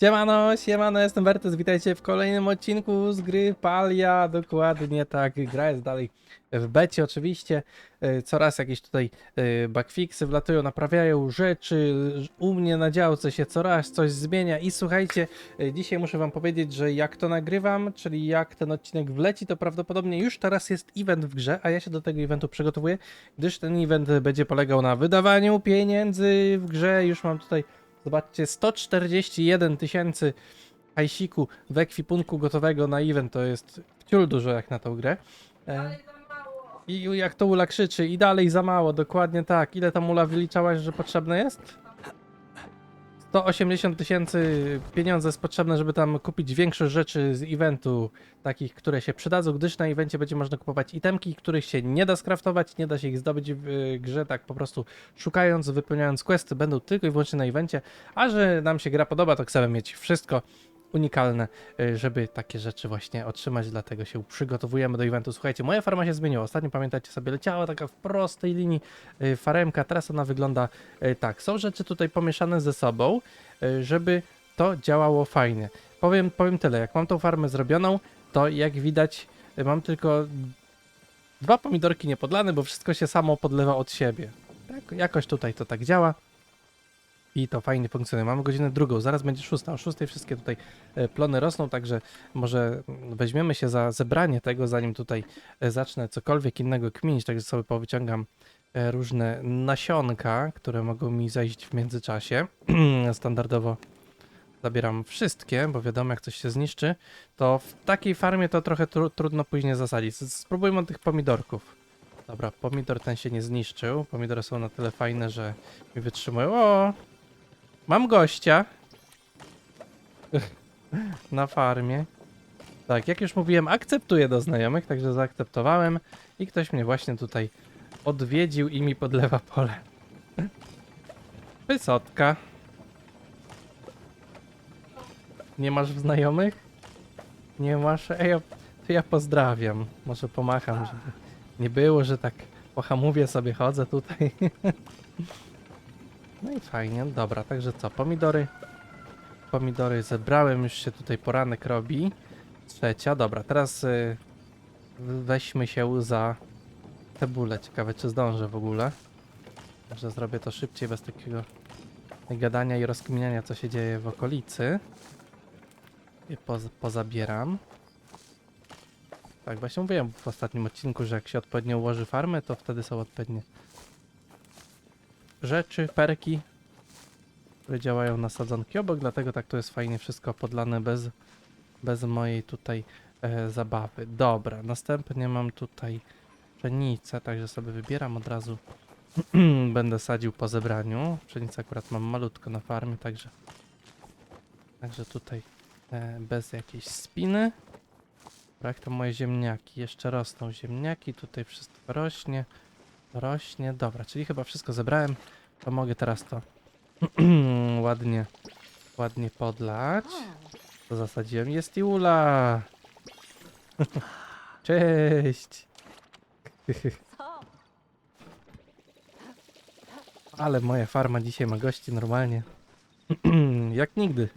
Siemano, siemano, jestem Bertes, witajcie w kolejnym odcinku z gry Palia, dokładnie tak, gra jest dalej w becie oczywiście, E, coraz jakieś tutaj e, bugfixy wlatują, naprawiają rzeczy, u mnie na działce się coraz coś zmienia. I słuchajcie, e, dzisiaj muszę wam powiedzieć, że jak to nagrywam, czyli jak ten odcinek wleci, to prawdopodobnie już teraz jest event w grze, a ja się do tego eventu przygotowuję, gdyż ten event będzie polegał na wydawaniu pieniędzy w grze, już mam tutaj Zobaczcie, 141 tysięcy hajsiku w ekwipunku gotowego na event to jest wciul dużo jak na tą grę. E, I jak to Ula krzyczy, i dalej za mało, dokładnie tak. Ile tam Ula wyliczałaś, że potrzebne jest? 180 tysięcy pieniądze jest potrzebne, żeby tam kupić większość rzeczy z eventu, takich, które się przydadzą, gdyż na evencie będzie można kupować itemki, których się nie da skraftować, nie da się ich zdobyć w y, grze, tak po prostu szukając, wypełniając questy, będą tylko i wyłącznie na evencie, a że nam się gra podoba, to chcemy mieć wszystko unikalne, y, żeby takie rzeczy właśnie otrzymać, dlatego się przygotowujemy do eventu. Słuchajcie, moja farma się zmieniła. Ostatnio pamiętacie sobie leciała taka w prostej linii y, faremka, teraz ona wygląda y, tak. Są rzeczy tutaj pomieszane ze sobą, żeby to działało fajnie. Powiem, powiem tyle, jak mam tą farmę zrobioną, to jak widać mam tylko dwa pomidorki niepodlane, bo wszystko się samo podlewa od siebie. Tak, jakoś tutaj to tak działa. I to fajnie funkcjonuje. Mamy godzinę drugą, zaraz będzie szósta. O szóstej wszystkie tutaj e, plony rosną, także może weźmiemy się za zebranie tego, zanim tutaj e, zacznę cokolwiek innego kminić. Także sobie powyciągam e, różne nasionka, które mogą mi zajść w międzyczasie. Standardowo zabieram wszystkie, bo wiadomo, jak coś się zniszczy, to w takiej farmie to trochę tru trudno później zasadzić. Spróbujmy od tych pomidorków. Dobra, pomidor ten się nie zniszczył. Pomidory są na tyle fajne, że mi wytrzymują. O! Mam gościa. Na farmie. Tak, jak już mówiłem, akceptuję do znajomych, także zaakceptowałem. I ktoś mnie właśnie tutaj odwiedził i mi podlewa pole. Wysotka. Nie masz znajomych? Nie masz? Ej, to ja pozdrawiam. Może pomacham, żeby nie było, że tak po hamówie sobie chodzę tutaj. No i fajnie, dobra, także co, pomidory. Pomidory zebrałem, już się tutaj poranek robi. Trzecia, dobra, teraz y, weźmy się za cebulę. Ciekawe, czy zdążę w ogóle. Może zrobię to szybciej, bez takiego gadania i rozkminiania, co się dzieje w okolicy. I poz pozabieram. Tak, właśnie mówiłem w ostatnim odcinku, że jak się odpowiednio ułoży farmę, to wtedy są odpowiednie rzeczy, perki, które działają na sadzonki obok, dlatego tak to jest fajnie wszystko podlane bez, bez mojej tutaj e, zabawy. Dobra, następnie mam tutaj pszenicę, także sobie wybieram od razu. Będę sadził po zebraniu. Pszenicę akurat mam malutko na farmie, także także tutaj e, bez jakiejś spiny. Dobra, Jak to moje ziemniaki? Jeszcze rosną ziemniaki, tutaj wszystko rośnie. Rośnie, dobra, czyli chyba wszystko zebrałem. To mogę teraz to ładnie, ładnie podlać. To zasadziłem. Jest Iula! Cześć! Ale moja farma dzisiaj ma gości normalnie. Jak nigdy.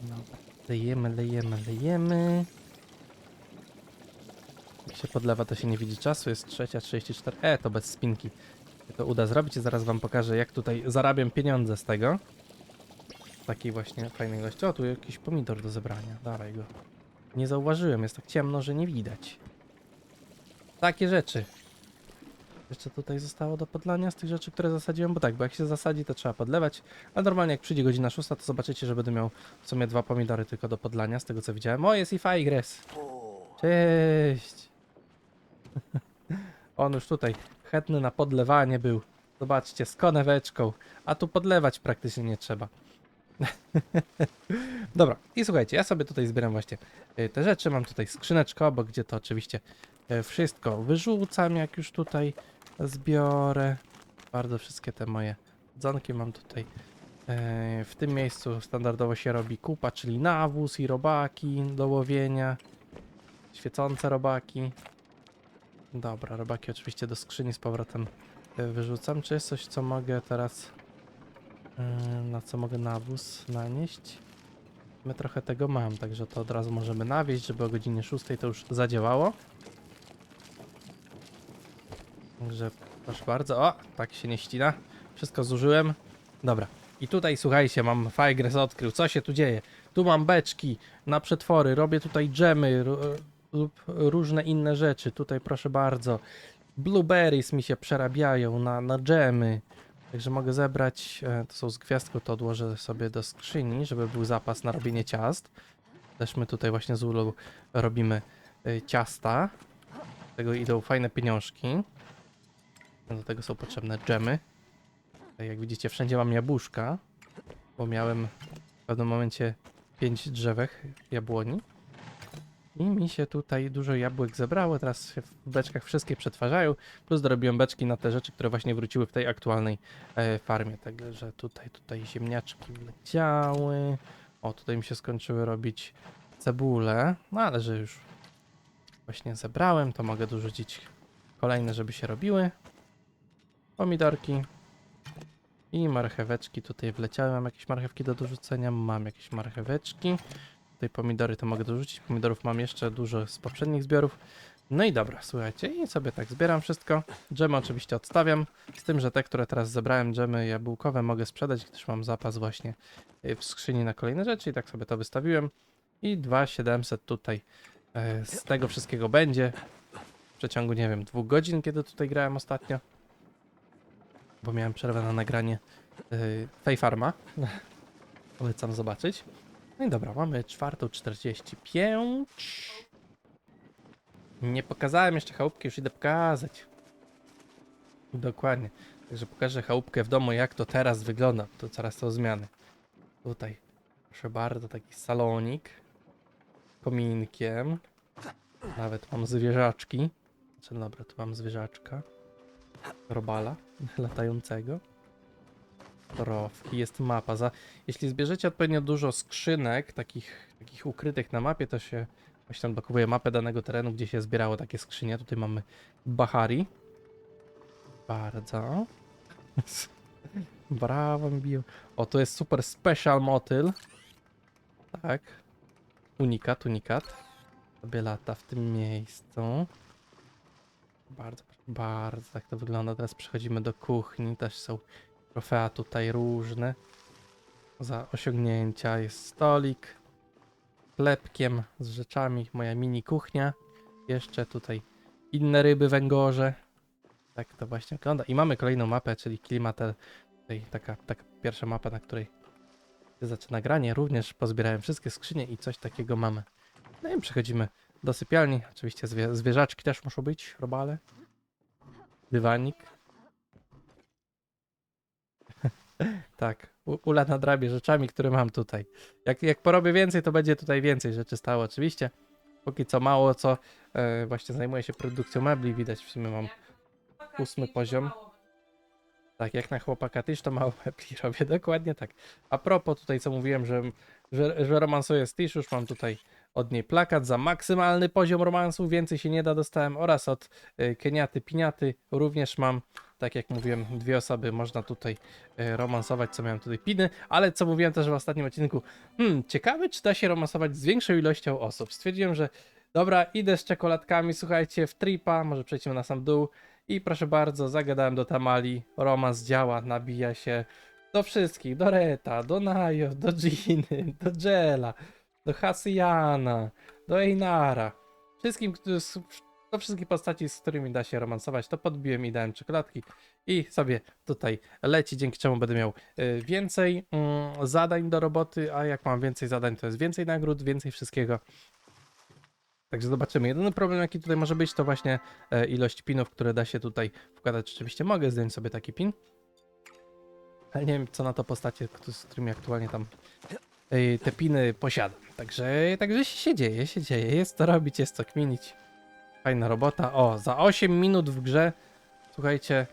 Dobra, lejemy, lejemy, lejemy. Się podlewa, to się nie widzi czasu. Jest trzecia, 34. E, to bez spinki. To uda zrobić i zaraz wam pokażę, jak tutaj zarabiam pieniądze z tego. Takiej właśnie fajnej gości. O, tu jakiś pomidor do zebrania. Dawaj go. Nie zauważyłem, jest tak ciemno, że nie widać. Takie rzeczy. Jeszcze tutaj zostało do podlania z tych rzeczy, które zasadziłem, bo tak, bo jak się zasadzi, to trzeba podlewać, a normalnie jak przyjdzie godzina 6, to zobaczycie, że będę miał w sumie dwa pomidory tylko do podlania, z tego co widziałem. O, jest i Fajgres. Cześć. On już tutaj chętny na podlewanie był. Zobaczcie, z koneweczką. A tu podlewać praktycznie nie trzeba. Dobra, i słuchajcie, ja sobie tutaj zbieram właśnie y, te rzeczy. Mam tutaj skrzyneczkę obok, gdzie to oczywiście y, wszystko wyrzucam, jak już tutaj zbiorę. Bardzo wszystkie te moje dzonki mam tutaj. y, W tym miejscu standardowo się robi kupa, czyli nawóz i robaki do łowienia. Świecące robaki. Dobra, robaki oczywiście do skrzyni z powrotem y, wyrzucam. Czy jest coś, co mogę teraz Yy, Na co mogę nawóz nanieść? My trochę tego mam, także to od razu możemy nawieźć, żeby o godzinie 6 to już zadziałało. Także proszę bardzo. O, tak się nie ścina. Wszystko zużyłem. Dobra. I tutaj słuchajcie, mam Figres odkrył. Co się tu dzieje? Tu mam beczki na przetwory, robię tutaj dżemy lub różne inne rzeczy. Tutaj proszę bardzo. Blueberries mi się przerabiają na, na dżemy. Także mogę zebrać, e, to są z gwiazdką, to odłożę sobie do skrzyni, żeby był zapas na robienie ciast. Też my tutaj właśnie z Ulą robimy e, ciasta. Do tego idą fajne pieniążki. Do tego są potrzebne dżemy. Jak widzicie wszędzie mam jabłuszka, bo miałem w pewnym momencie 5 drzewek jabłoni. I mi się tutaj dużo jabłek zebrało, teraz się w beczkach wszystkie przetwarzają, plus dorobiłem beczki na te rzeczy, które właśnie wróciły w tej aktualnej e, farmie, także tutaj, tutaj ziemniaczki leciały, o tutaj mi się skończyły robić cebule, no ale że już właśnie zebrałem, to mogę dorzucić kolejne, żeby się robiły, pomidorki i marcheweczki. Tutaj wleciały, mam jakieś marchewki do dorzucenia, mam jakieś marcheweczki, Tutaj pomidory to mogę dorzucić. Pomidorów mam jeszcze dużo z poprzednich zbiorów. No i dobra, słuchajcie, i sobie tak zbieram wszystko. Dżemy oczywiście odstawiam, z tym, że te, które teraz zebrałem, dżemy jabłkowe mogę sprzedać, gdyż mam zapas właśnie y, w skrzyni na kolejne rzeczy i tak sobie to wystawiłem. I 2700 tutaj e, z tego wszystkiego będzie w przeciągu, nie wiem, dwóch godzin, kiedy tutaj grałem ostatnio. Bo miałem przerwę na nagranie y, Fej Farma. Polecam zobaczyć. No i dobra, mamy 4.45. Nie pokazałem jeszcze chałupki, już idę pokazać. Dokładnie. Także pokażę chałupkę w domu, jak to teraz wygląda. To coraz są zmiany. Tutaj, proszę bardzo, taki salonik. Kominkiem. Nawet mam zwierzaczki. Znaczy, dobra, tu mam zwierzaczka. Robala latającego. Torowki, jest mapa. Za, jeśli zbierzecie odpowiednio dużo skrzynek, takich, takich ukrytych na mapie, to się właśnie tam blokuje mapę danego terenu, gdzie się zbierało takie skrzynie. Tutaj mamy Bahari. Bardzo. Brawo, mi biją. O, to jest super special motyl. Tak. Unikat, unikat. Sobie lata w tym miejscu. Bardzo, bardzo tak to wygląda. Teraz przechodzimy do kuchni. Też są trofea tutaj różne. Za osiągnięcia jest stolik. Chlebkiem z rzeczami. Moja mini kuchnia. Jeszcze tutaj inne ryby, węgorze. Tak to właśnie wygląda. I mamy kolejną mapę, czyli Klimatel. Tutaj taka, taka pierwsza mapa, na której się zaczyna granie. Również pozbierałem wszystkie skrzynie i coś takiego mamy. No i przechodzimy do sypialni. Oczywiście zwie zwierzaczki też muszą być, robale. Dywanik. Tak, Ula nadrabie rzeczami, które mam tutaj. Jak, jak porobię więcej, to będzie tutaj więcej rzeczy stało oczywiście. Póki co mało co e, właśnie zajmuję się produkcją mebli, widać w sumie mam ósmy poziom. Tak, jak na chłopaka Tisz, to mało mebli robię, dokładnie tak. A propos tutaj, co mówiłem, że, że, że romansuję z Tisz, już mam tutaj od niej plakat za maksymalny poziom romansu, więcej się nie da, dostałem oraz od y, Keniaty Piniaty również mam, tak jak mówiłem, dwie osoby można tutaj y, romansować, co miałem tutaj piny, ale co mówiłem też w ostatnim odcinku, hmm, czy da się romansować z większą ilością osób. Stwierdziłem, że dobra, idę z czekoladkami, słuchajcie, w tripa, może przejdźmy na sam dół. I proszę bardzo, zagadałem do Tamali, romans działa, nabija się do wszystkich, do Reta, do Najo, do Giny, do Jela, do Hasyjana, do Einara. Wszystkim, którzy, do wszystkich postaci, z którymi da się romansować, to podbiłem i dałem czekoladki i sobie tutaj leci, dzięki czemu będę miał y, więcej mm, zadań do roboty, a jak mam więcej zadań, to jest więcej nagród, więcej wszystkiego. Także zobaczymy. Jedyny problem, jaki tutaj może być, to właśnie e, ilość pinów, które da się tutaj wkładać. Oczywiście mogę zdjąć sobie taki pin, ale nie wiem, co na to postacie, z którymi aktualnie tam te piny posiadam. Także, także się dzieje, się dzieje. Jest to robić, jest to kminić. Fajna robota. O, za 8 minut w grze, słuchajcie,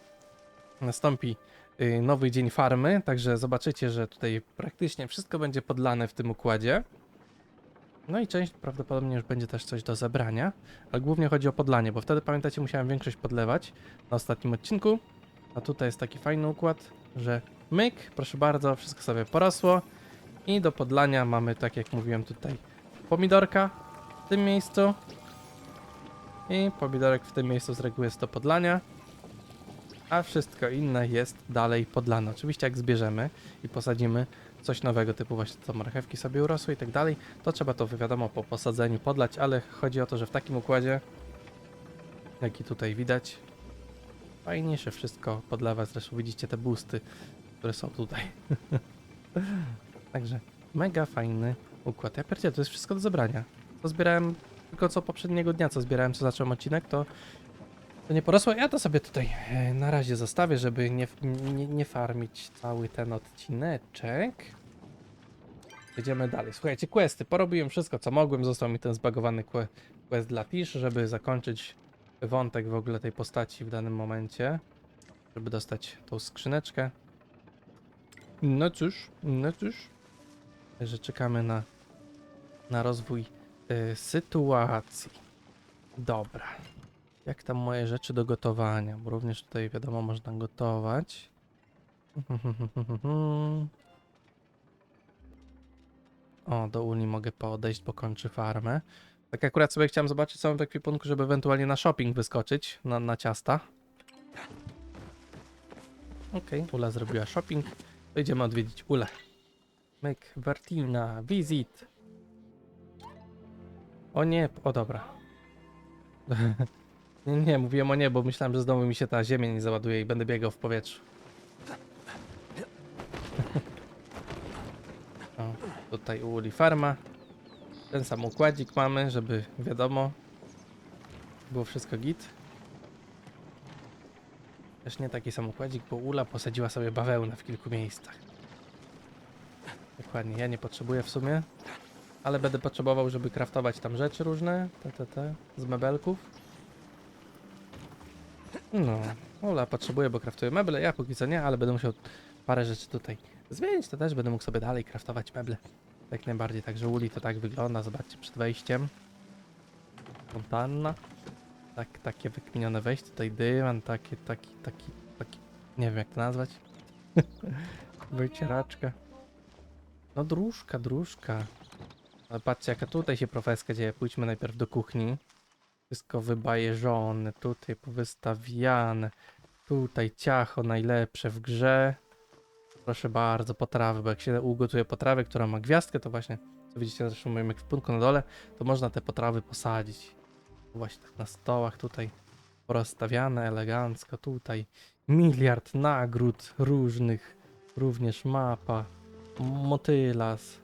nastąpi y, nowy dzień farmy, także zobaczycie, że tutaj praktycznie wszystko będzie podlane w tym układzie. No i część prawdopodobnie już będzie też coś do zebrania, ale głównie chodzi o podlanie, bo wtedy pamiętacie, musiałem większość podlewać na ostatnim odcinku, a tutaj jest taki fajny układ, że Myk, proszę bardzo, wszystko sobie porosło. I do podlania mamy, tak jak mówiłem tutaj, pomidorka w tym miejscu. I pomidorek w tym miejscu z reguły jest do podlania. A wszystko inne jest dalej podlane. Oczywiście jak zbierzemy i posadzimy coś nowego, typu właśnie to marchewki sobie urosły i tak dalej, to trzeba to wiadomo po posadzeniu podlać, ale chodzi o to, że w takim układzie, jaki tutaj widać, fajnie się wszystko podlewa. Zresztą widzicie te busty, które są tutaj. Także mega fajny układ. Ja pierdzielę, to jest wszystko do zebrania. To zbierałem tylko co poprzedniego dnia, co zbierałem, co zacząłem odcinek, to, to nie porosło. Ja to sobie tutaj e, na razie zostawię, żeby nie, nie, nie farmić cały ten odcineczek. Jedziemy dalej. Słuchajcie, questy. Porobiłem wszystko, co mogłem. Został mi ten zbagowany que- quest dla Tish, żeby zakończyć wątek w ogóle tej postaci w danym momencie. Żeby dostać tą skrzyneczkę. No cóż, no cóż. Także czekamy na, na rozwój y, sytuacji. Dobra. Jak tam moje rzeczy do gotowania? Bo również tutaj wiadomo, można gotować. O, do Uli mogę podejść, bo kończy farmę. Tak akurat sobie chciałem zobaczyć co mam w ekwipunku, żeby ewentualnie na shopping wyskoczyć, na, na ciasta. Okej, Ula zrobiła shopping. To idziemy odwiedzić Ulę. Myk, Vertina, visit. O nie, o dobra. nie, nie, mówiłem o nie, bo myślałem, że znowu mi się ta ziemia nie załaduje i będę biegał w powietrzu. o, tutaj u Uli farma. Ten sam układzik mamy, żeby wiadomo, było wszystko git. Też nie taki sam układzik, bo Ula posadziła sobie bawełnę w kilku miejscach. Dokładnie, ja nie potrzebuję w sumie, ale będę potrzebował, żeby kraftować tam rzeczy różne, te, te, te, z mebelków. No, Ula potrzebuje, bo kraftuje meble, ja póki co nie, ale będę musiał parę rzeczy tutaj zmienić, to też będę mógł sobie dalej kraftować meble. Jak najbardziej, także Uli to tak wygląda, zobaczcie przed wejściem. Fontanna. Tak, takie wykminione wejście, tutaj dywan, taki, taki, taki, taki, nie wiem jak to nazwać. Wycieraczka. No dróżka, dróżka. Ale patrzcie jaka tutaj się profeska dzieje. Pójdźmy najpierw do kuchni. Wszystko wybajeżone, tutaj powystawiane. Tutaj ciacho najlepsze w grze. Proszę bardzo, potrawy, bo jak się ugotuje potrawę, która ma gwiazdkę, to właśnie, co widzicie zresztą w moim ekwipunku na dole, to można te potrawy posadzić. Właśnie tak na stołach tutaj porozstawiane elegancko, tutaj miliard nagród różnych, również mapa, motylas,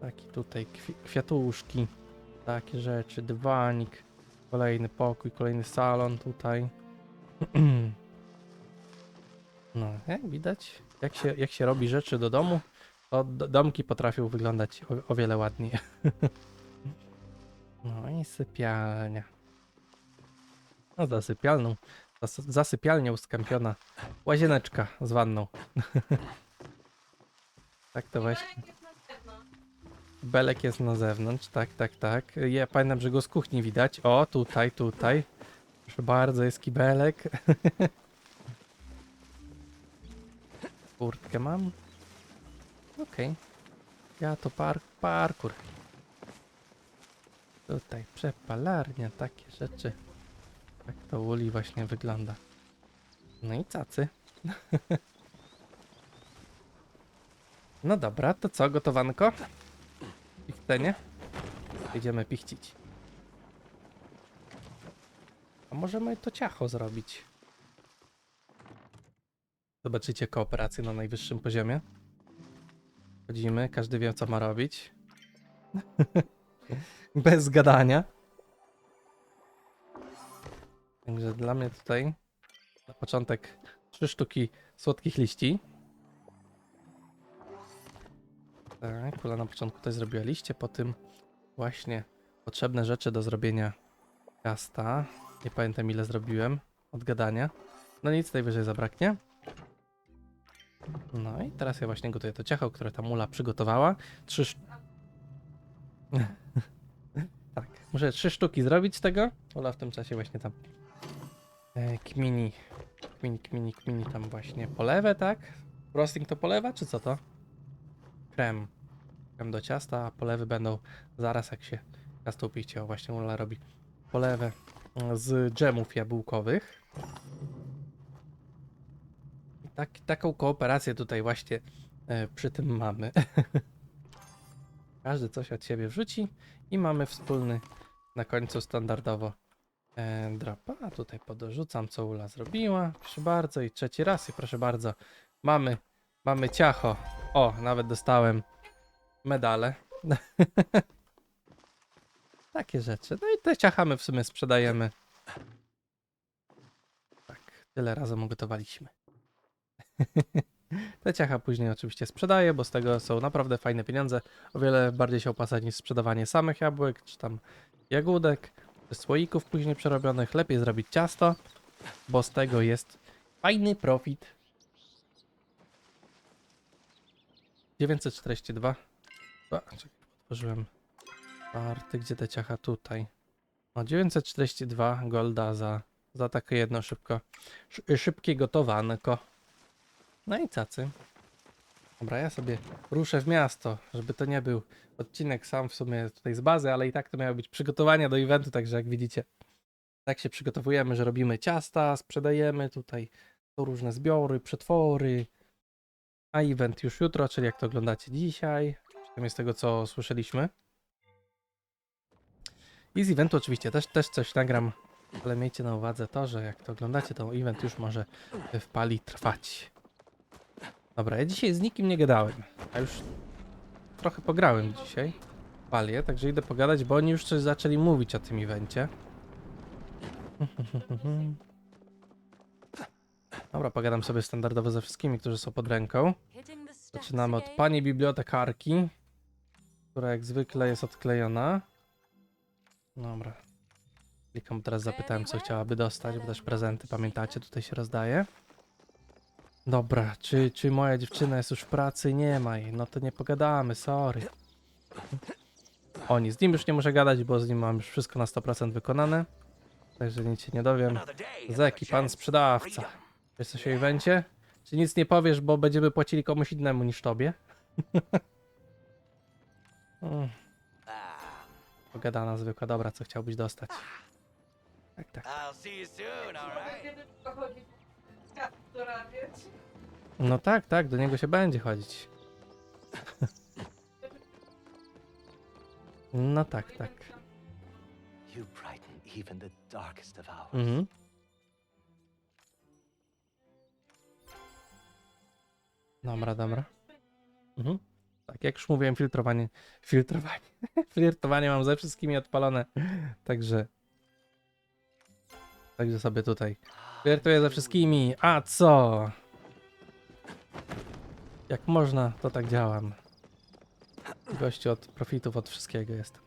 taki tutaj kwi kwiatuszki, takie rzeczy, dywanik, kolejny pokój, kolejny salon tutaj. No, jak widać, jak się, jak się robi rzeczy do domu, to do, domki potrafią wyglądać o, o wiele ładniej. No i sypialnia. No za sypialną, za sypialnią skąpiona łazieneczka z wanną. tak to właśnie. Belek jest na zewnątrz, tak, tak, tak. Ja pamiętam, że go z kuchni widać. O, tutaj, tutaj. Proszę bardzo, jest kibelek. Kurtkę mam. Okej. Ja to par parkour. Tutaj przepalarnia, takie rzeczy. Tak to uli właśnie wygląda. No i cacy. no dobra, to co, gotowanko? Pichtenie? Idziemy pichcić. A możemy to ciacho zrobić. Zobaczycie kooperację na najwyższym poziomie. Chodzimy, każdy wie co ma robić. Bez gadania. Także dla mnie tutaj na początek trzy sztuki słodkich liści. Tak, Kula na początku też zrobiła liście, po tym właśnie potrzebne rzeczy do zrobienia ciasta. Nie pamiętam ile zrobiłem od gadania. No nic, najwyżej zabraknie. No i teraz ja właśnie gotuję to ciacho, które ta mula przygotowała. Trzy tak, muszę trzy sztuki zrobić tego. Ola w tym czasie właśnie tam e, kmini, kmini, kmini, kmini tam właśnie polewę, tak? Frosting to polewa, czy co to? Krem. Krem do ciasta, a polewy będą zaraz jak się ciasto. O, właśnie Ula robi polewę mm, z dżemów jabłkowych. I tak, taką kooperację tutaj właśnie e, przy tym mamy. Każdy coś od siebie wrzuci i mamy wspólny na końcu standardowo e, drop. A tutaj podrzucam, co Ula zrobiła. Proszę bardzo i trzeci raz i proszę bardzo. Mamy, mamy ciacho. O, nawet dostałem medale. Takie rzeczy. No i te ciacha my w sumie sprzedajemy. Tak, tyle razem ugotowaliśmy. Te ciacha później oczywiście sprzedaję, bo z tego są naprawdę fajne pieniądze. O wiele bardziej się opłaca niż sprzedawanie samych jabłek, czy tam jagódek, czy słoików później przerobionych. Lepiej zrobić ciasto, bo z tego jest fajny profit. 942. A, czekaj, otworzyłem karty, gdzie te ciacha tutaj. O, 942 golda za, za takie jedno szybko, szy- szybkie gotowanko. No i cacy. Dobra, ja sobie ruszę w miasto, żeby to nie był odcinek sam w sumie tutaj z bazy, ale i tak to miało być przygotowania do eventu, także jak widzicie, tak się przygotowujemy, że robimy ciasta, sprzedajemy tutaj są różne zbiory, przetwory, a event już jutro, czyli jak to oglądacie dzisiaj, przynajmniej z tego co słyszeliśmy. I z eventu oczywiście też, też coś nagram, ale miejcie na uwadze to, że jak to oglądacie, to event już może w pali trwać. Dobra, ja dzisiaj z nikim nie gadałem, a już trochę pograłem dzisiaj w palię, także idę pogadać, bo oni już coś zaczęli mówić o tym evencie. Dobra, pogadam sobie standardowo ze wszystkimi, którzy są pod ręką. Zaczynamy od pani bibliotekarki, która jak zwykle jest odklejona. Dobra. Klikam teraz zapytałem, co chciałaby dostać, bo też prezenty, pamiętacie, tutaj się rozdaje. Dobra, czy, czy moja dziewczyna jest już w pracy? Nie ma jej. No to nie pogadamy, sorry. O, nic, z nim już nie muszę gadać, bo z nim mam już wszystko na 100% wykonane. Także nic się nie dowiem. Zeki, pan sprzedawca. Wiesz coś o evencie? Czy nic nie powiesz, bo będziemy płacili komuś innemu niż tobie? Mm, Pogadana zwykła. Dobra, co chciałbyś dostać? Tak, tak. I'll see you soon, alright? No tak, tak, do niego się będzie chodzić. No tak, tak. You brighten even the darkest of hours. Mhm. Dobra, dobra. Mhm. Tak, jak już mówiłem, filtrowanie. Filtrowanie. Flirtowanie mam ze wszystkimi odpalone. Także. Także sobie tutaj. Flirtuję ze wszystkimi. A co? Jak można, to tak działam. Gościu od profitów, od wszystkiego jest.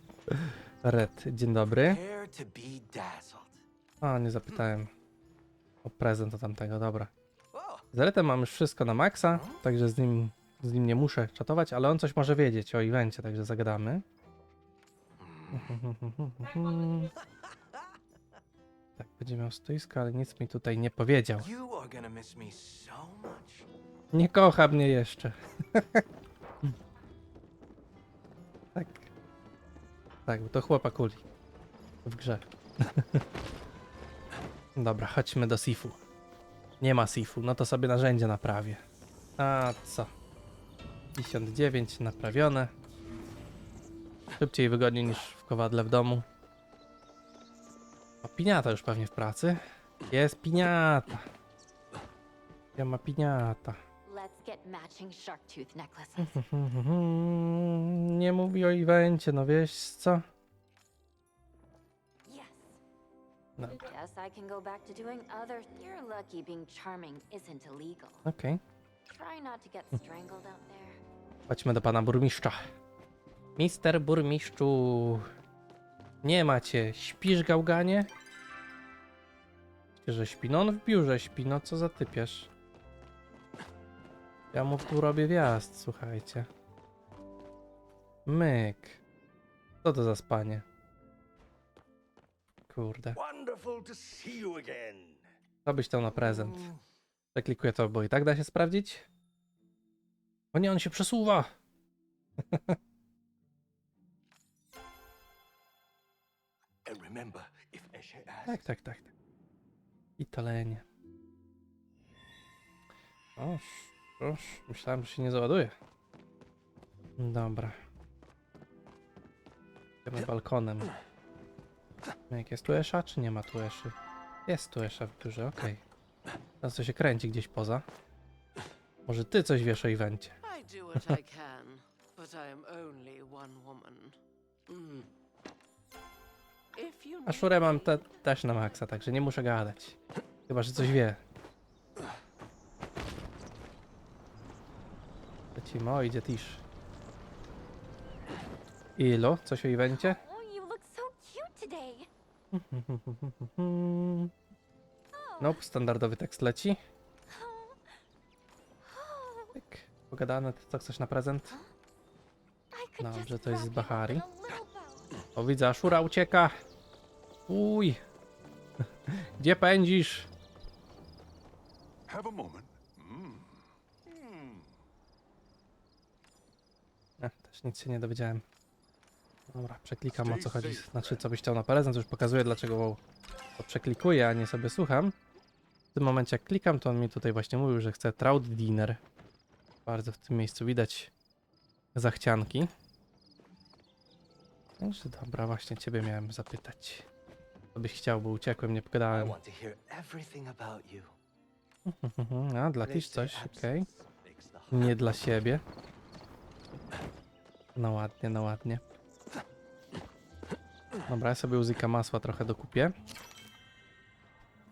Red, dzień dobry. O, nie zapytałem o prezent o tamtego, dobra. Z mam już wszystko na maksa, także z nim, z nim nie muszę czatować, ale on coś może wiedzieć o evencie, także zagadamy. Tak, będzie miał stoisko, ale nic mi tutaj nie powiedział. Nie kocha mnie jeszcze. tak. Tak, bo to chłopak kuli. W grze. Dobra, chodźmy do Sifu. Nie ma Sifu, no to sobie narzędzie naprawię. A co? 59 naprawione. Szybciej i wygodniej niż w kowadle w domu. O, piniata już pewnie w pracy. Jest piniata. Ja ma piniata. Nie mówi o evencie, no wiesz co? No, Guess I can go back to doing other. You're lucky being charming isn't illegal. okej. Try not to get strangled out there. Chodźmy do pana burmistrza. Mister burmistrzu. Nie macie. Śpisz, gałganie? Myślicie, że śpi? No on w biurze śpi, no co za typiesz. Ja mu tu robię wjazd, słuchajcie. Myk. Co to za spanie? Kurde. Wonderful to see you again. Co byś chciał na prezent? Przeklikuję to, bo i tak da się sprawdzić. O nie, on się przesuwa. And remember, if Eshe asks, Tak, tak, tak. tak. I talenie. Oż, oż, myślałem, że się nie załaduje. Dobra. Idziemy balkonem. Jak jest tu Esza, czy nie ma tu Eszy? Jest tu Esza w biurze, okej. Teraz to się kręci gdzieś poza. Może ty coś wiesz o evencie. I do what I can, but I am only one woman. "Hmm, A szurę mam te, też na maksa, także nie muszę gadać. Chyba, że coś wie. Lecimy, o idzie Tish. Ilo, coś o evencie? Nope, standardowy tekst leci. Pyk. Pogadane, to co chcesz na prezent? Dobrze, to jest z Bahari. O, widzę, Ashura ucieka. Uj. Gdzie pędzisz? Have a moment. Mm. Też nic się nie dowiedziałem. Dobra, przeklikam o co chodzi. Znaczy, co byś chciał na prezent, już pokazuję dlaczego to przeklikuję, a nie sobie słucham. W tym momencie jak klikam, to on mi tutaj właśnie mówił, że chce trout dinner. Bardzo w tym miejscu widać zachcianki. Także dobra, właśnie ciebie miałem zapytać. Co byś chciał, bo uciekłem, nie pogadałem. to. A, dla Tish coś, okej. heart Nie dla siebie. No ładnie, no ładnie. Dobra, ja sobie łyka masła trochę dokupię.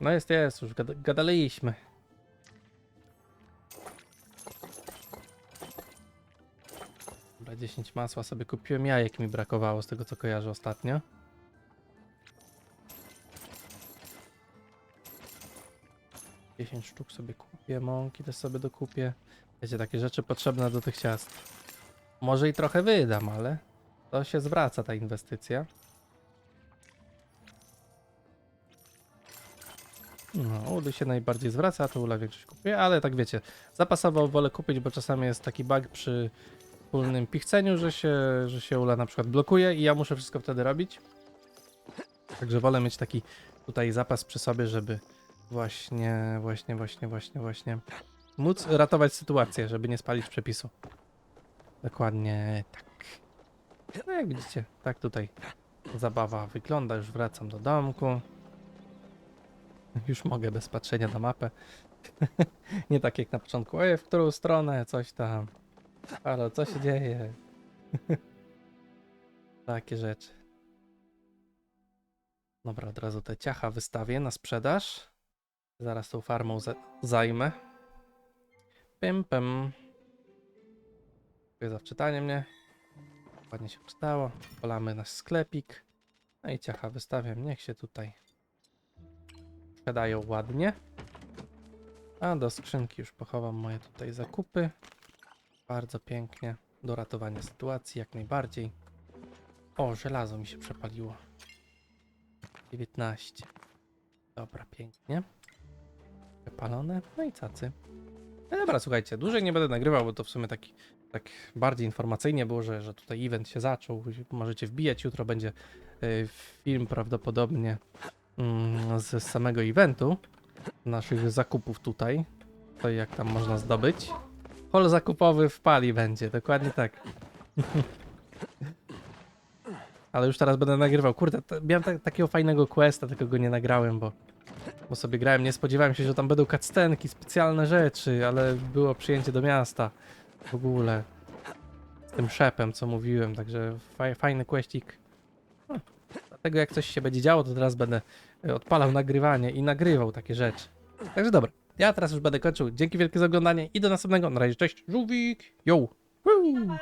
No jest, jest, już gada gadaliśmy. Dobra, 10 masła sobie kupiłem. Jajek mi brakowało z tego co kojarzę ostatnio. Dziesięć sztuk sobie kupię, mąki też sobie dokupię. Wiecie, takie rzeczy potrzebne do tych ciast. Może i trochę wydam, ale to się zwraca ta inwestycja. No, Uli się najbardziej zwraca, to Ula większość kupuje, ale tak wiecie, zapasowo wolę kupić, bo czasami jest taki bug przy wspólnym pichceniu, że się, że się Ula na przykład blokuje i ja muszę wszystko wtedy robić. Także wolę mieć taki tutaj zapas przy sobie, żeby właśnie, właśnie, właśnie, właśnie, właśnie móc ratować sytuację, żeby nie spalić przepisu. Dokładnie tak. No jak widzicie, tak tutaj zabawa wygląda. Już wracam do domku. Już mogę bez patrzenia na mapę. nie tak jak na początku. Oj, w którą stronę? Coś tam. Halo, co się dzieje? Takie rzeczy. Dobra, od razu te ciacha wystawię na sprzedaż. Zaraz tą farmą za zajmę. Pim, pim. Dziękuję za wczytanie mnie. Ładnie się czytało. Polamy nasz sklepik. No i ciacha wystawiam. Niech się tutaj sprzedają ładnie. A do skrzynki już pochowam moje tutaj zakupy. Bardzo pięknie. Do ratowania sytuacji jak najbardziej. O, żelazo mi się przepaliło. 19. Dobra, pięknie. Przepalone. No i cacy. No dobra, słuchajcie, dłużej nie będę nagrywał, bo to w sumie taki, tak bardziej informacyjnie było, że, że tutaj event się zaczął. Możecie wbijać, jutro będzie y, film prawdopodobnie z samego eventu, naszych zakupów tutaj, to jak tam można zdobyć. Hol zakupowy w pali będzie, dokładnie tak. Ale już teraz będę nagrywał. Kurde, miałem ta, takiego fajnego questa, tylko go nie nagrałem, bo bo sobie grałem, nie spodziewałem się, że tam będą cutscenki, specjalne rzeczy, ale było przyjęcie do miasta w ogóle z tym szepem, co mówiłem, także faj, fajny questik. Dlatego jak coś się będzie działo, to teraz będę e, odpalał nagrywanie i nagrywał takie rzeczy. Także dobra, ja teraz już będę kończył. Dzięki wielkie za oglądanie i do następnego. Na razie, cześć, żółwik, yo! Woo!